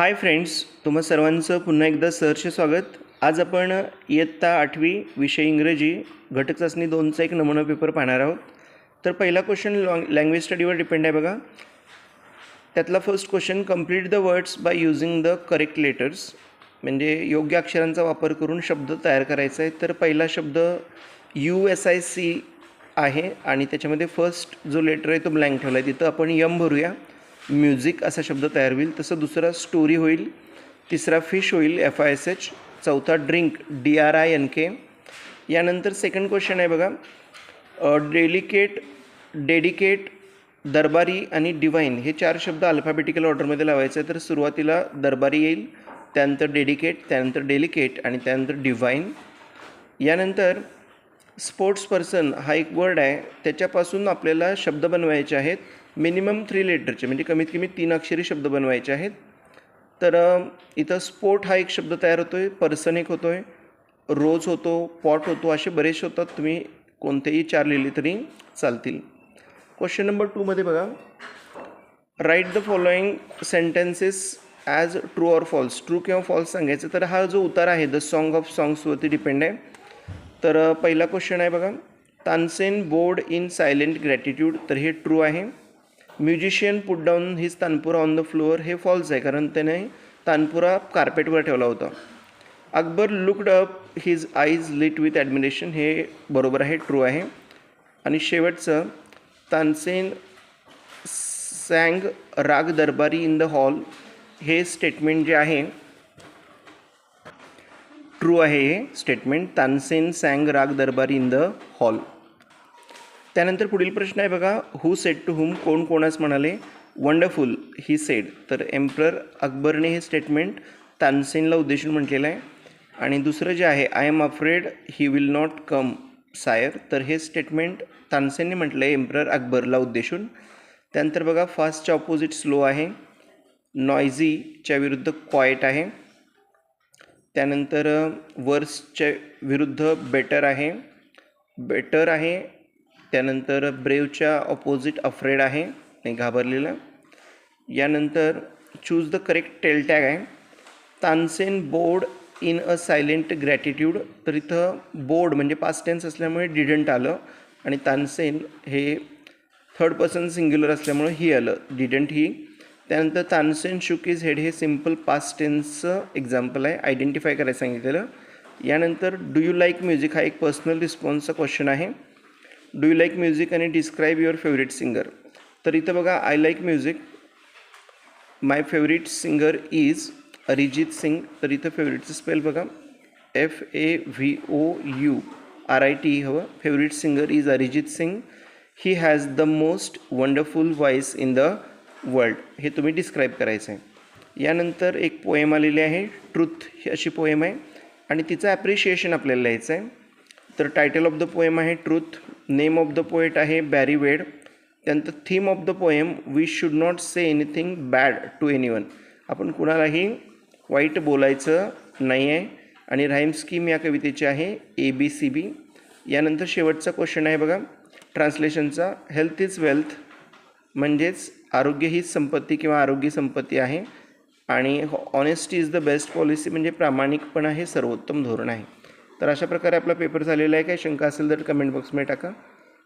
Hi friends तुम्हा सर्वांचं पुन्हा एकदा सहर्ष स्वागत. आज आपण इयत्ता आठवी विषय इंग्रजी घटक चाचणी दोनचा एक नमुना पेपर पाहणार आहोत. तर पहिला क्वेश्चन लॉंग लँग्वेज स्टडीवर डिपेंड आहे बघा. त्यातला first question complete the words by using the correct letters म्हणजे योग्य अक्षरांचा वापर करून शब्द तयार करायचा आहे. तर पहिला शब्द यू एस आय सी आहे आणि त्याच्यामध्ये फर्स्ट जो लेटर आहे तो ब्लँक ठेवला आहे. तिथं आपण यम भरूया. म्युझिक असा शब्द तयार होईल. तसं दुसरा स्टोरी होईल. तिसरा फिश होईल एफ आय एस एच चौथा drink D R I N K यानंतर सेकंड क्वेश्चन आहे बघा. डेलिकेट डेडिकेट दरबारी आणि डिवाईन हे चार शब्द अल्फाबेटिकल ऑर्डरमध्ये लावायचे आहे तर सुरुवातीला दरबारी येईल त्यानंतर डेडिकेट त्यानंतर डेलिकेट आणि त्यानंतर डिवाईन यानंतर स्पोर्ट्स पर्सन हा एक वर्ड आहे. त्याच्यापासून आपल्याला शब्द बनवायचे आहेत. मिनिमम थ्री लेटरचे म्हणजे कमीत कमी तीन अक्षरी शब्द बनवायचे आहेत. तर इथं स्पोर्ट हा एक शब्द तयार होतो आहे पर्सन एक होतो आहे रोज होतो पॉट होतो असे बरेचसे होतात. तुम्ही कोणतेही चार लिहिले तरी चालतील. क्वेश्चन नंबर टूमध्ये बघा. Write the following sentences as true or false true किंवा फॉल्स सांगायचं. तर हा जो उतार आहे द सॉन्ग ऑफ सॉंग्सवरती डिपेंड आहे. तर पहिला क्वेश्चन आहे बघा. Tansen board in silent gratitude तर हे ट्रू आहे. Musician put down his tanpura on the floor हे फॉल्स आहे कारण त्याने तानपुरा कार्पेटवर ठेवला होता. Akbar looked up his eyes lit with admiration हे बरोबर आहे ट्रू आहे. आणि शेवटचं Tansen sang raag Darbari in the hall हे स्टेटमेंट जे आहे ट्रू आहे हे स्टेटमेंट तानसेन सँग राग दरबारी इन द हॉल. त्यानंतर पुढील प्रश्न आहे बघा. हू सेट टू हुम कोण कोणास म्हणाले? वंडरफुल ही सेड तर एम्प्रर अकबरने हे स्टेटमेंट तानसेनला उद्देशून म्हटलेलं आहे. आणि दुसरं जे आहे I am afraid he will not come sire तर हे स्टेटमेंट तानसेनने म्हटलं आहे एम्प्रर अकबरला उद्देशून. त्यानंतर बघा फास्टच्या ऑपोजिट स्लो आहे. नॉयझीच्या विरुद्ध क्वाईट आहे. त्यानंतर वर्सच्या विरुद्ध बेटर आहे. बेटर आहे. त्यानंतर ब्रेवच्या ऑपोजिट अफ्रेड आहे. नाही घाबरलेलं. यानंतर choose the correct tail tag आहे. Tansen board in a silent gratitude तर इथं बोर्ड म्हणजे पास्ट टेन्स असल्यामुळे डिडंट आलं. आणि तानसेन हे थर्ड पर्सन सिंग्युलर असल्यामुळे ही आलं. Didn't he. त्यानंतर तानसेन शुक इज हेड हे सिंपल पास्ट टेन्सचं एक्झाम्पल आहे. आयडेंटिफाय करायला सांगितलेलं. यानंतर डू यू लाईक म्युझिक हा एक पर्सनल रिस्पॉन्सचा क्वेश्चन आहे. डू यू लाईक म्युझिक आणि डिस्क्राईब युअर फेवरेट सिंगर तर इथं बघा I like music my favourite singer is Arijit Singh तर इथं फेवरेटचं स्पेल बघा. F A V O U R I T हवं. Favourite singer is Arijit Singh he has the most wonderful voice in the world हे तुम्ही describe करायचं आहे यानंतर एक पोएम आलेली आहे ट्रूथ ही अशी पोएम आहे. आणि तिचं ॲप्रिशिएशन आपल्याला लिहायचं आहे तर टायटल ऑफ द पोएम आहे truth name of the poet आहे बॅरी वेड त्यानंतर theme of the poem we should not say anything bad to anyone आपण कुणालाही वाईट बोलायचं नाही आहे आणि राईम स्कीम या कवितेची आहे ए बी सी बी यानंतर शेवटचा क्वेश्चन आहे बघा. ट्रान्सलेशनचा हेल्थ इज वेल्थ म्हणजेच आरोग्य हीच संपत्ती किंवा आरोग्य संपत्ती आहे. आणि honesty is the best policy म्हणजे प्रामाणिकपणा हे सर्वोत्तम धोरण आहे. तर अशा प्रकारे आपला पेपर झालेला आहे. काही शंका असेल तर कमेंट बॉक्समध्ये टाका.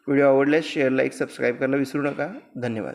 व्हिडिओ आवडल्यास शेअर लाईक सबस्क्राईब करायला विसरू नका. धन्यवाद.